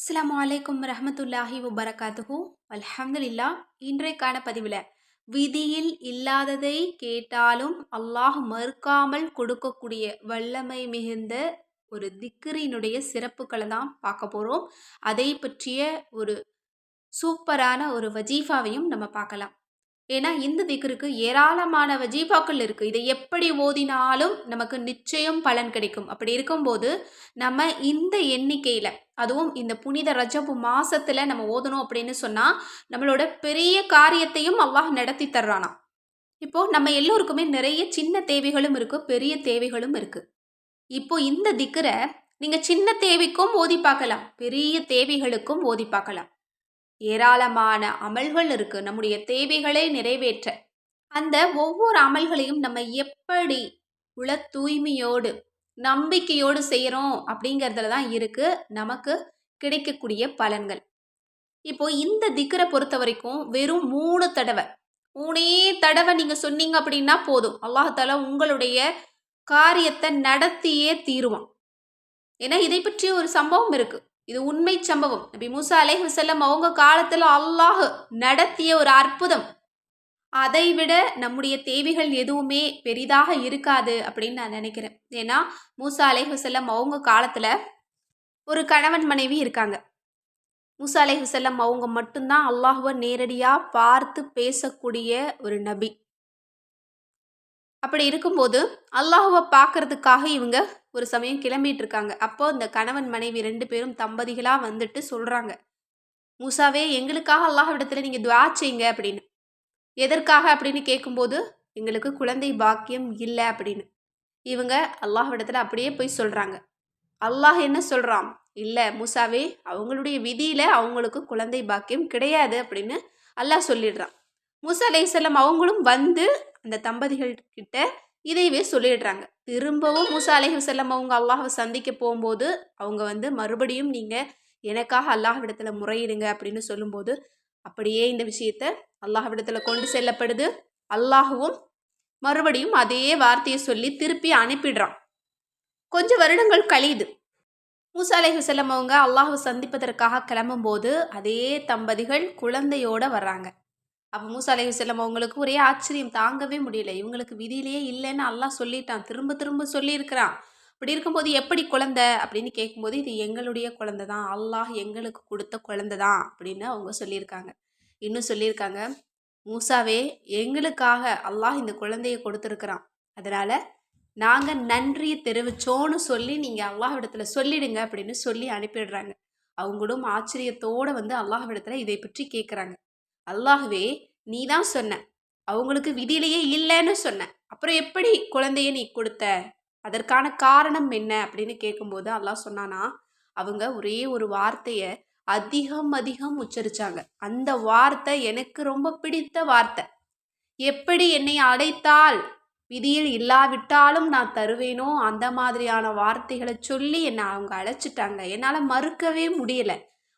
அஸ்லாம் வலைக்கம் ரஹமத்துல்லாஹி வபரகாத்துஹு. அல்ஹம்துலில்லா இன்றைக்கான பதிவில் விதியில் இல்லாததை கேட்டாலும் அல்லாஹ் மறுக்காமல் கொடுக்கக்கூடிய வல்லமை மிகுந்த ஒரு திக்ரினுடைய சிறப்புகளை தான் பார்க்க போகிறோம் அதை பற்றிய ஒரு சூப்பரான ஒரு வஜீஃபாவையும் நம்ம பார்க்கலாம். ஏன்னா இந்த திக்ருக்கு ஏராளமான வஜீஃபாக்கள் இருக்குது இதை எப்படி ஓதினாலும் நமக்கு நிச்சயம் பலன் கிடைக்கும். அப்படி இருக்கும்போது நம்ம இந்த எண்ணிக்கையில் அதுவும் இந்த புனித ரஜபு மாசத்துல நம்ம ஓதணும் அப்படின்னு சொன்னால் நம்மளோட பெரிய காரியத்தையும் அல்லாஹ் நடத்தி தர்றானா இப்போ நம்ம எல்லோருக்குமே நிறைய சின்ன தேவைகளும் இருக்குது பெரிய தேவைகளும் இருக்குது இப்போ இந்த திக்கரை நீங்கள் சின்ன தேவைக்கும் ஓதி பார்க்கலாம் பெரிய தேவைகளுக்கும் ஓதி பார்க்கலாம். ஏராளமான அமல்கள் இருக்கு நம்முடைய தேவைகளை நிறைவேற்ற. அந்த ஒவ்வொரு அமல்களையும் நம்ம எப்படி உள தூய்மையோடு நம்பிக்கையோடு செய்கிறோம் அப்படிங்கிறதுல தான் இருக்குது நமக்கு கிடைக்கக்கூடிய பலன்கள். இப்போ இந்த திக்கரை பொறுத்த வரைக்கும் வெறும் மூணு தடவை மூணே தடவை நீங்கள் சொன்னீங்க அப்படின்னா போதும். அல்லாஹால உங்களுடைய காரியத்தை நடத்தியே தீருவான். ஏன்னா இதை பற்றி ஒரு சம்பவம் இருக்குது இது உண்மை சம்பவம். நபி மூசா அலேஹ் வசல்லம் அவங்க காலத்தில் அல்லாஹ் நடத்திய ஒரு அற்புதம். அதை விட நம்முடைய தேவைகள் எதுவுமே பெரிதாக இருக்காது அப்படின்னு நான் நினைக்கிறேன். ஏன்னா மூசா அலேஹ் வசல்லம் அவங்க காலத்தில் ஒரு கணவன் மனைவி இருக்காங்க. மூசா அலேஹ் வசல்லம் அவங்க மட்டும்தான் அல்லாஹுவை நேரடியாக பார்த்து பேசக்கூடிய ஒரு நபி. அப்படி இருக்கும்போது அல்லாஹுவை பார்க்கறதுக்காக இவங்க ஒரு சமயம் கிளம்பிட்டு இருக்காங்க அப்போ இந்த கணவன் மனைவி ரெண்டு பேரும் தம்பதிகளாக வந்துட்டு சொல்கிறாங்க மூசாவே எங்களுக்காக அல்லாஹ் இடத்துல நீங்கள் துவா செய்யுங்க அப்படின்னு. எதற்காக அப்படின்னு கேட்கும்போது எங்களுக்கு குழந்தை பாக்கியம் இல்லை அப்படின்னு. இவங்க அல்லாஹ் அப்படியே போய் சொல்கிறாங்க அல்லாஹ் என்ன சொல்கிறான் இல்லை மூசாவே அவங்களுடைய விதியில் அவங்களுக்கு குழந்தை பாக்கியம் கிடையாது அப்படின்னு அல்லாஹ் சொல்லிடுறான். மூசா அலைசல்லம் அவங்களும் வந்து அந்த தம்பதிகள் கிட்ட இதையவே சொல்லிடுறாங்க. திரும்பவும் மூசா அலைஹுசல்லம் அவங்க அல்லாஹை சந்திக்க போகும்போது அவங்க வந்து மறுபடியும் நீங்கள் எனக்காக அல்லாஹ்விடத்தில் முறையிடுங்க அப்படின்னு சொல்லும்போது அப்படியே இந்த விஷயத்த அல்லாஹ்விடத்தில் கொண்டு செல்லப்படுது. அல்லாஹுவும் மறுபடியும் அதே வார்த்தையை சொல்லி திருப்பி அனுப்பிடுறான். கொஞ்சம் வருடங்கள் கழியுது. மூசா அலைஹி செல்லம் அவங்க அல்லாஹை சந்திப்பதற்காக கிளம்பும்போது அதே தம்பதிகள் குழந்தையோட வர்றாங்க. அப்போ மூசா அலைஹி செல்லம் அவங்களுக்கு ஒரே ஆச்சரியம் தாங்கவே முடியல. இவங்களுக்கு விதியிலேயே இல்லைன்னு அல்லாஹ் சொல்லிட்டான். திரும்ப திரும்ப சொல்லியிருக்கிறான். அப்படி இருக்கும்போது எப்படி குழந்தை? அப்படின்னு கேட்கும்போது இது எங்களுடைய குழந்தை தான். அல்லாஹ் எங்களுக்கு கொடுத்த குழந்தை தான் அப்படின்னு அவங்க சொல்லியிருக்காங்க. இன்னும் சொல்லியிருக்காங்க மூசாவே எங்களுக்காக அல்லாஹ் இந்த குழந்தைய கொடுத்துருக்குறான். அதனால் நாங்கள் நன்றியை தெரிவிச்சோன்னு சொல்லி நீங்கள் அல்லாஹ் சொல்லிடுங்க அப்படின்னு சொல்லி அனுப்பிடுறாங்க. அவங்களும் ஆச்சரியத்தோடு வந்து அல்லாஹ் இதை பற்றி கேட்குறாங்க அல்லாஹுவே நீ தான் சொன்ன. அவங்களுக்கு விதியிலேயே இல்லைன்னு சொன்ன. அப்புறம் எப்படி குழந்தைய நீ கொடுத்த? அதற்கான காரணம் என்ன அப்படின்னு கேட்கும்போது அல்லாஹ் சொன்னானா அவங்க ஒரே ஒரு வார்த்தையை அதிகம் அதிகம் உச்சரிச்சாங்க. அந்த வார்த்தை எனக்கு ரொம்ப பிடித்த வார்த்தை. எப்படி என்னை அடைத்தால் விதியில் இல்லாவிட்டாலும் நான் தருவேனோ அந்த மாதிரியான வார்த்தைகளை சொல்லி என்னை அவங்க அழைச்சிட்டாங்க. என்னால் மறுக்கவே முடியல.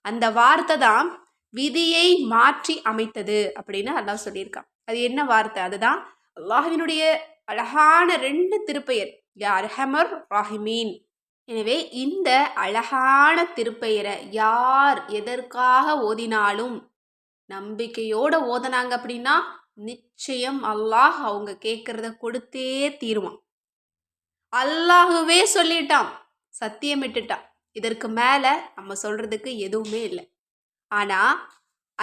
அந்த வார்த்தை தான் விதியை மாற்றி அமைத்தது அப்படின்னு அல்லாஹ் சொல்லியிருக்கான். அது என்ன வார்த்தை? அதுதான் அல்லாஹினுடைய அழகான ரெண்டு திருப்பெயர். யா அர்ஹமர் ராஹிமீன். எனவே இந்த அழகான திருப்பெயரை யார் எதற்காக ஓதினாலும் நம்பிக்கையோட ஓதனாங்க அப்படின்னா நிச்சயம் அல்லாஹ் அவங்க கேட்கறத கொடுத்தே தீருவான். அல்லாஹுவே சொல்லிட்டான் சத்தியமிட்டுட்டான் இதற்கு மேலே நம்ம சொல்றதுக்கு எதுவுமே இல்லை. ஆனால்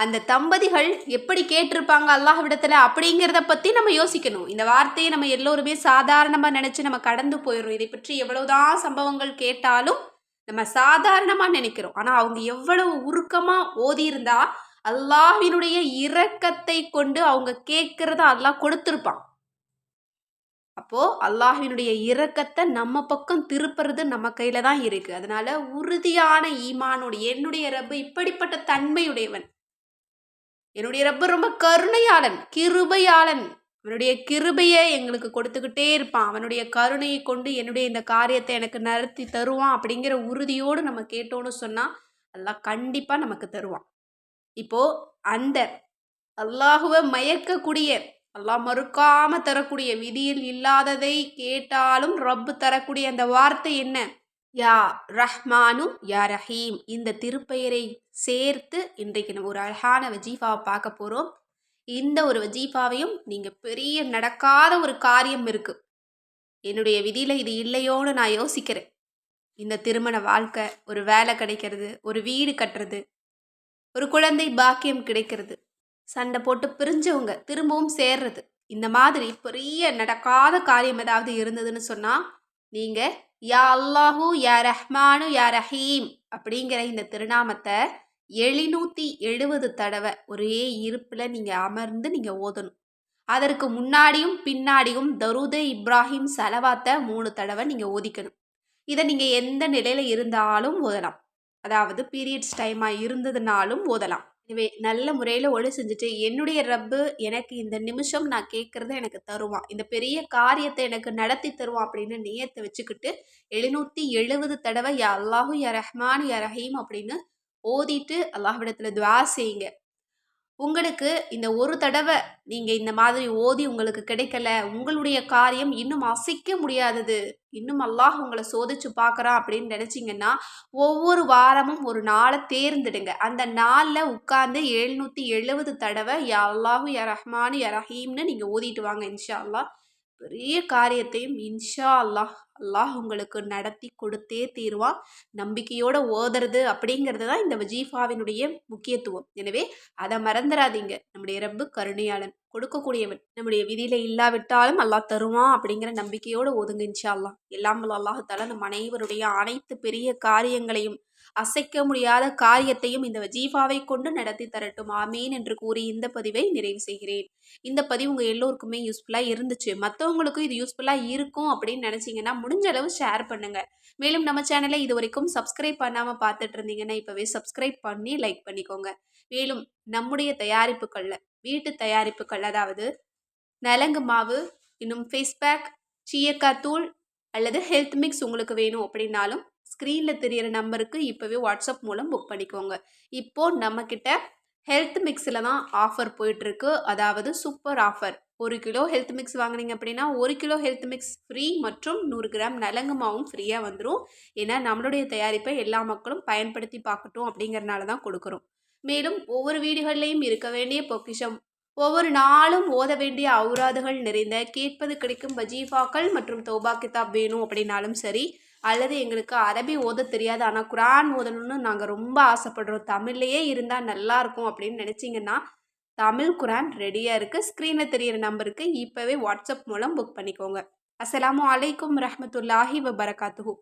அந்த தம்பதிகள் எப்படி கேட்டிருப்பாங்க அல்லாஹ்விடத்தில் அப்படிங்கிறத பற்றி நம்ம யோசிக்கணும். இந்த வார்த்தையை நம்ம எல்லோருமே சாதாரணமாக நினச்சி நம்ம கடந்து போயிடுறோம். இதை பற்றி எவ்வளோதான் சம்பவங்கள் கேட்டாலும் நம்ம சாதாரணமாக நினைக்கிறோம். ஆனால் அவங்க எவ்வளவு உருக்கமாக ஓதியிருந்தா அல்லாஹினுடைய இரக்கத்தை கொண்டு அவங்க கேட்குறத அல்லாஹ் கொடுத்துருப்பான். அப்போது அல்லாஹினுடைய இரக்கத்தை நம்ம பக்கம் திருப்புறது நம்ம கையில் தான் இருக்குது அதனால் உறுதியான ஈமானுடைய என்னுடைய ரப்பு இப்படிப்பட்ட தன்மையுடையவன். என்னுடைய ரப்பு ரொம்ப கருணையாளன் கிருபையாளன். அவனுடைய கிருபையை எங்களுக்கு கொடுத்துக்கிட்டே இருப்பான். அவனுடைய கருணையை கொண்டு என்னுடைய இந்த காரியத்தை எனக்கு நடத்தி தருவான் அப்படிங்கிற உறுதியோடு நம்ம கேட்டோன்னு சொன்னால் அல்லாஹ் கண்டிப்பாக நமக்கு தருவான். இப்போது அந்த அல்லாஹுவை மயக்கக்கூடிய அல்லாஹ் மறுக்காமல் தரக்கூடிய விதியில் இல்லாததை கேட்டாலும் ரப்பு தரக்கூடிய அந்த வார்த்தை என்ன? யா ரஹ்மானு யா ரஹீம் இந்த திருப்பெயரை சேர்த்து இன்றைக்கு நம்ம ஒரு அழகான வஜீஃபாவை பார்க்க போகிறோம் இந்த ஒரு வஜீஃபாவையும் நீங்கள் பெரிய நடக்காத ஒரு காரியம் இருக்குது என்னுடைய விதியில் இது இல்லையோன்னு நான் யோசிக்கிறேன். இந்த திருமண வாழ்க்கை ஒரு வேலை கிடைக்கிறது ஒரு வீடு கட்டுறது ஒரு குழந்தை பாக்கியம் கிடைக்கிறது சண்டை போட்டு பிரிஞ்சவங்க திரும்பவும் சேர்றது இந்த மாதிரி பெரிய நடக்காத காரியம் ஏதாவது இருந்ததுன்னு சொன்னால் நீங்கள் யா அல்லாஹூ யா ரஹ்மானு யா ரஹீம் அப்படிங்கிற இந்த திருநாமத்தை எழுநூற்றி எழுபது தடவை ஒரே இருப்பில் நீங்கள் அமர்ந்து நீங்கள் ஓதணும். அதற்கு முன்னாடியும் பின்னாடியும் தருதே இப்ராஹிம் செலவாத்தை மூணு தடவை நீங்கள் ஓதிக்கணும். இதை நீங்கள் எந்த நிலையில் இருந்தாலும் ஓதலாம். அதாவது பீரியட்ஸ் டைமாக இருந்ததுனாலும் ஓதலாம். நல்ல முறையில் ஒழு செஞ்சுட்டு என்னுடைய ரப்பு எனக்கு இந்த நிமிஷம் நான் கேட்குறத எனக்கு தருவான். இந்த பெரிய காரியத்தை எனக்கு நடத்தி தருவான் அப்படின்னு நியத்தை வச்சுக்கிட்டு எழுநூற்றி எழுபது தடவை யா அல்லாஹு யா ரஹ்மான் யா ரஹீம் அப்படின்னு ஓதிட்டு அல்லாஹ்விடத்தில் துவா செய்யுங்க. உங்களுக்கு இந்த ஒரு தடவை நீங்கள் இந்த மாதிரி ஓதி உங்களுக்கு கிடைக்கல உங்களுடைய காரியம் இன்னும் அசைக்க முடியாதது இன்னும் அல்லாஹ் உங்களை சோதிச்சு பார்க்குறான் அப்படின்னு நினச்சிங்கன்னா ஒவ்வொரு வாரமும் ஒரு நாளை தேர்ந்தெடுங்க. அந்த நாளில் உட்காந்து எழுநூற்றி எழுபது தடவை யா அல்லாஹு யா ரஹ்மானு யா ரஹீம்னு நீங்கள் ஓதிட்டு வாங்க இன்ஷா அல்லாஹ். பெரிய காரியத்தையும் இன்ஷா அல்லாஹ் அல்லாஹ் உங்களுக்கு நடத்தி கொடுத்தே தீருவான். நம்பிக்கையோடு ஓதுறது அப்படிங்கிறது தான் இந்த வஜீஃபாவினுடைய முக்கியத்துவம். எனவே அதை மறந்துடாதீங்க நம்முடைய ரப்பு கருணையாளன் கொடுக்கக்கூடியவன். நம்முடைய விதியில் இல்லாவிட்டாலும் அல்லாஹ் தருவான் அப்படிங்கிற நம்பிக்கையோடு ஒதுங்க இன்ஷா அல்லாஹ். எல்லாம் அல்லாஹால நம் அனைவருடைய அனைத்து பெரிய காரியங்களையும் அசைக்க முடியாத காரியத்தையும் இந்த வஜீஃபாவை கொண்டு நடத்தி தரட்டும். ஆமீன் என்று கூறி இந்த பதிவை நிறைவு செய்கிறேன். இந்த பதிவு உங்கள் எல்லோருக்குமே யூஸ்ஃபுல்லாக இருந்துச்சு. மற்றவங்களுக்கும் இது யூஸ்ஃபுல்லாக இருக்கும் அப்படின்னு நினச்சிங்கன்னா முடிஞ்ச அளவு ஷேர் பண்ணுங்கள் மேலும் நம்ம சேனலை இது வரைக்கும் சப்ஸ்கிரைப் பண்ணாமல் பார்த்துட்டு இருந்தீங்கன்னா இப்போவே சப்ஸ்கிரைப் பண்ணி லைக் பண்ணிக்கோங்க. மேலும் நம்முடைய தயாரிப்புகளில் வீட்டு தயாரிப்புகள் அதாவது நலங்கு மாவு இன்னும் ஃபேஸ் பேக் சீயக்காய் தூள் அல்லது ஹெல்த் மிக்ஸ் உங்களுக்கு வேணும் அப்படின்னாலும் ஸ்க்ரீனில் தெரியிற நம்பருக்கு இப்போவே வாட்ஸ்அப் மூலம் புக் பண்ணிக்கோங்க. இப்போது நம்மக்கிட்ட ஹெல்த் மிக்ஸில் தான் ஆஃபர் போயிட்டுருக்கு. அதாவது சூப்பர் ஆஃபர் ஒரு கிலோ ஹெல்த் மிக்ஸ் வாங்கினீங்க அப்படின்னா ஒரு கிலோ ஹெல்த் மிக்ஸ் ஃப்ரீ மற்றும் நூறு கிராம் நலங்கு மாவும் ஃப்ரீயாக வந்துடும் ஏன்னா நம்மளுடைய தயாரிப்பை எல்லா மக்களும் பயன்படுத்தி பார்க்கட்டும் அப்படிங்கிறனால தான் கொடுக்குறோம். மேலும் ஒவ்வொரு வீடுகள்லையும் இருக்க வேண்டிய பொக்கிஷம். ஒவ்வொரு நாளும் ஓத வேண்டிய அவுராதுகள் நிறைந்த கேட்பது கிடைக்கும் பஜீஃபாக்கள் மற்றும் தௌபா கிதாப் வேணும் அப்படின்னாலும் சரி அல்லது எங்களுக்கு அரபி ஓத தெரியாது. ஆனால் குரான் ஓதணும்னு நாங்கள் ரொம்ப ஆசைப்படுறோம். தமிழ்லேயே இருந்தால் நல்லாயிருக்கும் அப்படின்னு நினச்சிங்கன்னா தமிழ் குரான் ரெடியாக இருக்குது ஸ்க்ரீனில் தெரியிற நம்பருக்கு இப்போவே வாட்ஸ்அப் மூலம் புக் பண்ணிக்கோங்க. அஸ்லாம் அலைக்கும் ரஹமத்துல்லாஹி வபரகாத்துஹூ.